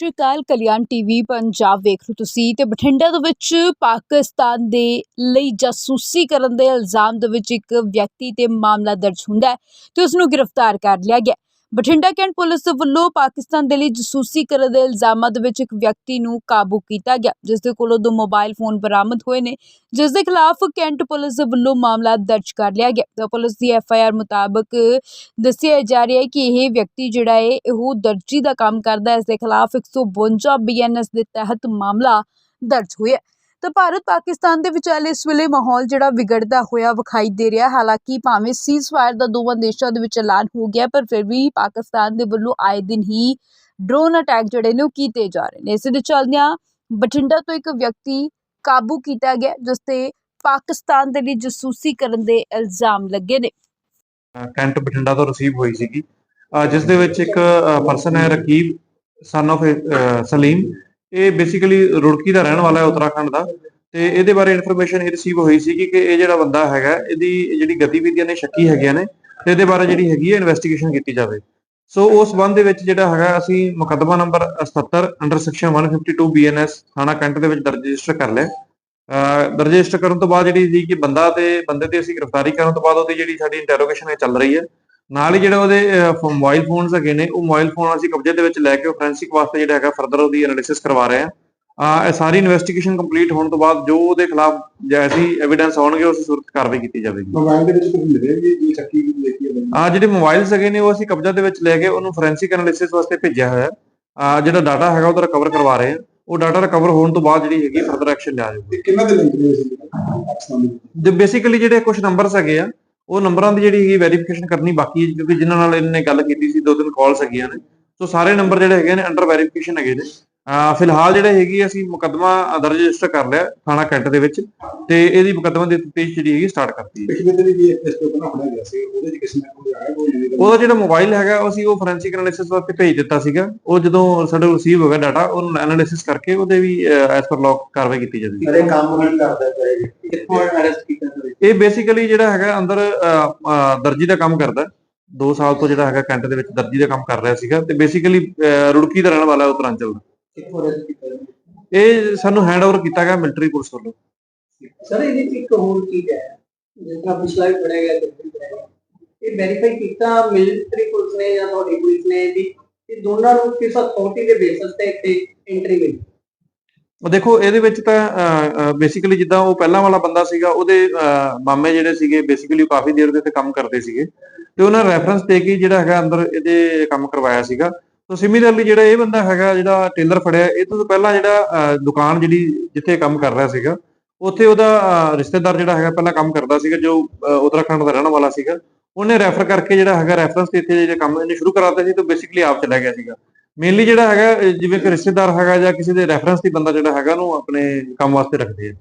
ਸਤਿ ਸ਼੍ਰੀ ਅਕਾਲ, ਕਲਿਆਣ ਟੀਵੀ ਪੰਜਾਬ ਵੇਖ ਰਹੇ ਤੁਸੀਂ ਤੇ ਬਠਿੰਡਾ ਦੇ ਵਿੱਚ ਪਾਕਿਸਤਾਨ ਦੇ ਲਈ ਜਾਸੂਸੀ ਕਰਨ ਦੇ ਇਲਜ਼ਾਮ ਦੇ ਵਿੱਚ ਇੱਕ ਵਿਅਕਤੀ ਤੇ ਮਾਮਲਾ ਦਰਜ ਹੁੰਦਾ ਹੈ ਤੇ ਉਸ ਨੂੰ ਗ੍ਰਿਫਤਾਰ ਕਰ ਲਿਆ ਗਿਆ ਬਠਿੰਡਾ ਕੈਂਟ ਪੁਲਿਸ ਵੱਲੋਂ ਪਾਕਿਸਤਾਨ ਦੇ ਲਈ ਜਸੂਸੀ ਕਰਨ ਦੇ ਇਲਜ਼ਾਮਾਂ ਦੇ ਵਿੱਚ ਇੱਕ ਵਿਅਕਤੀ ਨੂੰ ਕਾਬੂ ਕੀਤਾ ਗਿਆ ਜਿਸ ਦੇ ਕੋਲੋਂ ਦੋ ਮੋਬਾਈਲ ਫੋਨ ਬਰਾਮਦ ਹੋਏ ਨੇ ਜਿਸ ਦੇ ਖਿਲਾਫ ਕੈਂਟ ਪੁਲਿਸ ਵੱਲੋਂ ਮਾਮਲਾ ਦਰਜ ਕਰ ਲਿਆ ਗਿਆ। ਤਾਂ ਪੁਲਿਸ ਦੀ ਐਫ ਆਈ ਆਰ ਮੁਤਾਬਕ ਦੱਸਿਆ ਜਾ ਰਿਹਾ ਹੈ ਕਿ ਇਹ ਵਿਅਕਤੀ ਜਿਹੜਾ ਹੈ, ਉਹ ਦਰਜੀ ਦਾ ਕੰਮ ਕਰਦਾ ਹੈ, ਇਸ ਦੇ ਖਿਲਾਫ 152 ਬੀਐਨਐਸ ਦੇ ਤਹਿਤ ਮਾਮਲਾ ਦਰਜ ਹੋਇਆ। ਤਾਂ ਭਾਰਤ ਪਾਕਿਸਤਾਨ ਦੇ ਵਿਚਾਲੇ ਇਸ ਵੇਲੇ ਮਾਹੌਲ ਜਿਹੜਾ ਵਿਗੜਦਾ ਹੋਇਆ ਵਿਖਾਈ ਦੇ ਰਿਹਾ ਹਾਲਾਂਕਿ ਭਾਵੇਂ ਸੀਜ਼ਫਾਇਰ ਦਾ ਦੋਵਾਂ ਦੇਸ਼ਾਂ ਦੇ ਵਿੱਚ ਐਲਾਨ ਹੋ ਗਿਆ ਪਰ ਫਿਰ ਵੀ ਪਾਕਿਸਤਾਨ ਦੇ ਵੱਲੋਂ ਆਏ ਦਿਨ ਹੀ ਡਰੋਨ ਅਟੈਕ ਜਿਹੜੇ ਨੇ ਉਹ ਕੀਤੇ ਜਾ ਰਹੇ ਨੇ। ਇਸੇ ਦੇ ਚੱਲਦਿਆਂ ਬਠਿੰਡਾ ਤੋਂ ਇੱਕ ਵਿਅਕਤੀ ਕਾਬੂ ਕੀਤਾ ਗਿਆ ਜਿਸ ਤੇ ਪਾਕਿਸਤਾਨ ਦੇ ਲਈ ਜਾਸੂਸੀ ਕਰਨ ਦੇ ਇਲਜ਼ਾਮ ਲੱਗੇ ਨੇ। ਅ, ਕੈਂਟ ਬਠਿੰਡਾ ਤੋਂ ਰਿਸੀਵ ਹੋਈ ਸੀਗੀ। ਜਿਸ ਦੇ ਵਿੱਚ ਇੱਕ ਪਰਸਨ ਹੈ ਰਕੀਬ ਸਨ of ਸਲੀਮ। ਇਹ ਬੇਸਿਕਲੀ ਰੁੜਕੀ ਦਾ ਰਹਿਣ ਵਾਲਾ ਹੈ ਉੱਤਰਾਖੰਡ ਦਾ ਤੇ ਇਹਦੇ ਬਾਰੇ ਇਨਫੋਰਮੇਸ਼ਨ ਇਹ ਰਿਸੀਵ ਹੋਈ ਸੀਗੀ ਕਿ ਇਹ ਜਿਹੜਾ ਬੰਦਾ ਹੈਗਾ, ਇਹਦੀ ਜਿਹੜੀ ਗਤੀਵਿਧੀਆਂ ਨੇ, ਸ਼ੱਕੀ ਹੈਗੀਆਂ ਨੇ, ਤੇ ਇਹਦੇ ਬਾਰੇ ਜਿਹੜੀ ਹੈਗੀ ਹੈ ਇਨਵੈਸਟੀਗੇਸ਼ਨ ਕੀਤੀ ਜਾਵੇ। ਸੋ ਉਸ ਸੰਬੰਧ ਦੇ ਵਿੱਚ ਜਿਹੜਾ ਹੈਗਾ, ਅਸੀਂ ਮੁਕੱਦਮਾ ਨੰਬਰ 77 ਅੰਡਰ ਸੈਕਸ਼ਨ 152 ਬੀਐਨਐਸ ਥਾਣਾ ਕੰਟ ਦੇ ਵਿੱਚ ਦਰਜ ਰਜਿਸਟਰ ਕਰ ਲਿਆ। ਰਜਿਸਟਰ ਕਰਨ ਤੋਂ ਬਾਅਦ ਜਿਹੜੀ ਸੀ ਕਿ ਬੰਦਾ ਤੇ, ਬੰਦੇ ਤੇ ਅਸੀਂ ਗ੍ਰਿਫਤਾਰੀ ਕਰਨ ਤੋਂ ਬਾਅਦ ਉਹਦੀ ਜਿਹੜੀ ਸਾਡੀ ਇੰਟਰੋਗੇਸ਼ਨ ਹੈ ਚੱਲ ਰਹੀ ਹੈ। ਨਾਲ ਹੀ ਜਿਹੜਾ ਉਹਦੇ ਮੋਬਾਈਲ ਫੋਨਸ ਹੈਗੇ ਨੇ ਉਹ ਮੋਬਾਈਲ ਫੋਨ ਅਸੀਂ ਕਬਜ਼ੇ ਦੇ ਵਿੱਚ ਲੈ ਕੇ ਫੋਰੈਂਸਿਕ ਵਾਸਤੇ ਜਿਹੜਾ ਹੈਗਾ ਫਰਦਰ ਉਹਦੀ ਐਨਾਲਿਸਿਸ ਕਰਵਾ ਰਹੇ ਹਾਂ। ਆ ਇਹ ਸਾਰੀ ਇਨਵੈਸਟੀਗੇਸ਼ਨ ਕੰਪਲੀਟ ਹੋਣ ਤੋਂ ਬਾਅਦ ਜੋ ਉਹਦੇ ਖਿਲਾਫ ਜੈਸੀ ਐਵੀਡੈਂਸ ਆਉਣਗੇ ਉਸ ਸੂਰਤ ਕਾਰਵਾਈ ਕੀਤੀ ਜਾਵੇਗੀ। ਮੋਬਾਈਲ ਦੇ ਵਿੱਚ ਕੁਝ ਮਿਲਿਆ ਜੀ ਚੱਕੀ ਵੀ ਦੇਖੀ ਆ ਜਿਹੜੇ ਮੋਬਾਈਲਸ ਹੈਗੇ ਨੇ ਉਹ ਅਸੀਂ ਕਬਜ਼ਾ ਦੇ ਵਿੱਚ ਲੈ ਕੇ ਉਹਨੂੰ ਫੋਰੈਂਸਿਕ ਐਨਾਲਿਸਿਸ ਵਾਸਤੇ ਭੇਜਿਆ ਹੋਇਆ ਆ ਜਿਹੜਾ ਡਾਟਾ ਹੈਗਾ ਉਹਦਾ ਰਿਕਵਰ ਕਰਵਾ ਰਹੇ ਹਾਂ। ਉਹ ਡਾਟਾ ਰਿਕਵਰ ਹੋਣ ਤੋਂ ਬਾਅਦ ਜਿਹੜੀ ਹੈਗੀ ਫਰਦਰ ਐਕਸ਼ਨ ਲਿਆ ਜਾਊਗਾ। ਕਿੰਨਾ ਦੇ ਲਿੰਕ ਨੇ ਦੇ ਬੇਸਿਕਲੀ ਜਿਹੜੇ ਕੁਝ ਨੰਬਰਸ ਹੈਗੇ ਆ ਉਹ ਨੰਬਰਾਂ ਦੀ ਜਿਹੜੀ ਹੈਗੀ ਵੈਰੀਫਿਕੇਸ਼ਨ ਕਰਨੀ ਬਾਕੀ ਹੈ ਕਿਉਂਕਿ ਜਿਨ੍ਹਾਂ ਨਾਲ ਇਹਨੇ ਗੱਲ ਕੀਤੀ ਸੀ, ਦੋ ਤਿੰਨ ਕਾਲਸ ਹੈਗੀਆਂ ਨੇ। ਸੋ ਸਾਰੇ ਨੰਬਰ ਜਿਹੜੇ ਹੈਗੇ ਨੇ ਅੰਡਰ ਵੈਰੀਫਿਕੇਸ਼ਨ ਹੈਗੇ ਨੇ। ਫਿਲਹਾਲ ਜਿਹੜੇ ਹੈਗੀ ਅਸੀਂ ਮੁਕੱਦਮਾ ਦਰਜ ਰਜਿਸਟਰ ਕਰ ਲਿਆ ਥਾਣਾ ਕੈਂਟ ਦੇ ਵਿੱਚ ਤੇ ਇਹਦੀ ਮੁਕੱਦਮਾ ਦੀ ਤਫਤੀਸ਼ ਜਿਹੜੀ ਹੈਗੀ ਸਟਾਰਟ ਕਰਤੀ ਹੈ। ਪਿਛਲੇ ਦਿਨ ਵੀ ਇਸ ਤੋਂ ਪਹਿਲਾਂ ਫੜਿਆ ਗਿਆ ਸੀ ਉਹਦੇ ਚ ਕਿਸੇ ਨੇ ਕੋਈ ਆਇਆ ਕੋਈ ਉਹਦਾ ਜਿਹੜਾ ਮੋਬਾਈਲ ਹੈਗਾ ਅਸੀਂ ਉਹ ਫੋਰੈਂਸਿਕ ਐਨਾਲਿਸਿਸ ਵਾਸਤੇ ਭੇਜ ਦਿੱਤਾ ਸੀਗਾ। ਉਹ ਜਦੋਂ ਸਾਡੇ ਰਿਸੀਵ ਹੋ ਗਿਆ ਡਾਟਾ ਉਹਨੂੰ ਐਨਾਲਿਸਿਸ ਕਰਕੇ ਉਹਦੇ ਵੀ ਐਸ ਪਰ ਲੌਕ ਕਾਰਵਾਈ ਕੀਤੀ ਜਾਵੇਗੀ। ਅਰੇ ਕੰਮ ਨਹੀਂ ਕਰਦਾ ਕਿੱਥੋਂ ਅਰੈਸਟ ਕੀਤਾ ਇਹ ਬੇਸਿਕਲੀ ਜਿਹੜਾ ਹੈਗਾ ਅੰਦਰ ਦਰਜੀ ਦਾ ਕੰਮ ਕਰਦਾ। 2 ਸਾਲ ਤੋਂ ਜਿਹੜਾ ਹੈਗਾ ਕੈਂਟ ਦੇ ਵਿੱਚ ਦਰਜੀ ਦਾ ਕੰਮ ਕਰ ਰਿਹਾ ਸੀਗਾ ਤੇ ਬੇਸਿਕਲੀ ਰੁੜਕੀ ਦਾ ਰਹਿਣ ਵਾਲਾ ਹੈ ਉੱਤਰਾਂਚਲ ਦਾ ਕਿੱਥੋਂ ਅਰੈਸਟ ਕੀਤਾ ਇਹ ਸਾਨੂੰ ਹੈਂਡਓਵਰ ਕੀਤਾ ਗਿਆ ਮਿਲਟਰੀ ਪੁਲਿਸ ਵੱਲੋਂ। ਸਰ ਇਹਦੇ ਇੱਕ ਹੋਰ ਚੀਜ਼ ਹੈ ਜਿਸ ਤਰ੍ਹਾਂ ਪਿਛਲਾ ਵੀ ਪੜਿਆ ਗਿਆ ਤੇ ਇਹ ਵੈਰੀਫਾਈ ਕੀਤਾ ਮਿਲਟਰੀ ਪੁਲਿਸ ਨੇ ਜਾਂ ਤੁਹਾਡੀ ਪੁਲਿਸ ਨੇ ਵੀ ਇਹ ਦੋਨਾਂ ਨੂੰ ਕਿਸ ਅਥਾਰਟੀ ਦੇ ਬੇਸਿਸ ਤੇ ਇੱਥੇ ਐਂਟਰੀ ਮਿਲੀ? ਉਹ ਦੇਖੋ ਇਹਦੇ ਵਿੱਚ ਤਾਂ ਬੇਸਿਕਲੀ ਜਿੱਦਾਂ ਉਹ ਪਹਿਲਾਂ ਵਾਲਾ ਬੰਦਾ ਸੀਗਾ ਉਹਦੇ ਮਾਮੇ ਜਿਹੜੇ ਸੀਗੇ ਬੇਸਿਕਲੀ ਕਾਫੀ ਦੇਰ ਦੇ ਤੇ ਕੰਮ ਕਰਦੇ ਸੀਗੇ। ਤੇ ਉਹਨਾਂ ਰੈਫਰੈਂਸ ਦੇ ਕੇ ਜਿਹੜਾ ਹੈਗਾ ਅੰਦਰ ਇਹਦੇ ਕੰਮ ਕਰਵਾਇਆ ਸੀਗਾ। ਸੋ ਸਿਮਿਲਰਲੀ ਜਿਹੜਾ ਇਹ ਬੰਦਾ ਹੈਗਾ ਜਿਹੜਾ ਟੇਲਰ ਫੜਿਆ ਇਹ ਤੋਂ ਪਹਿਲਾਂ ਜਿਹੜਾ ਦੁਕਾਨ ਜਿਹੜੀ ਜਿੱਥੇ ਕੰਮ ਕਰ ਰਿਹਾ ਸੀਗਾ ਉੱਥੇ ਉਹਦਾ ਰਿਸ਼ਤੇਦਾਰ ਜਿਹੜਾ ਹੈਗਾ ਪਹਿਲਾਂ ਕੰਮ ਕਰਦਾ ਸੀਗਾ ਜੋ ਅਹ, ਦਾ ਰਹਿਣ ਵਾਲਾ ਸੀਗਾ ਉਹਨੇ ਰੈਫਰ ਕਰਕੇ ਜਿਹੜਾ ਹੈਗਾ ਰੈਫਰੈਂਸ ਤੇ ਇੱਥੇ ਜਿਹੜੇ ਕੰਮ ਇਹਨੇ ਸ਼ੁਰੂ ਕਰਾਤਾ ਸੀ ਤਾਂ ਬੇਸਿਕਲੀ ਆਪ ਚਲਾ ਗਿਆ ਸੀਗਾ। ਮੇਨਲੀ ਜਿਹੜਾ ਹੈਗਾ ਜਿਵੇਂ ਕਿ ਰਿਸ਼ਤੇਦਾਰ ਹੈਗਾ ਜਾਂ ਕਿਸੇ ਦੇ ਰੈਫਰੈਂਸ ਤੇ ਬੰਦਾ ਜਿਹੜਾ ਹੈਗਾ ਉਹਨੂੰ ਆਪਣੇ ਕੰਮ ਵਾਸਤੇ ਰੱਖਦੇ ਆ।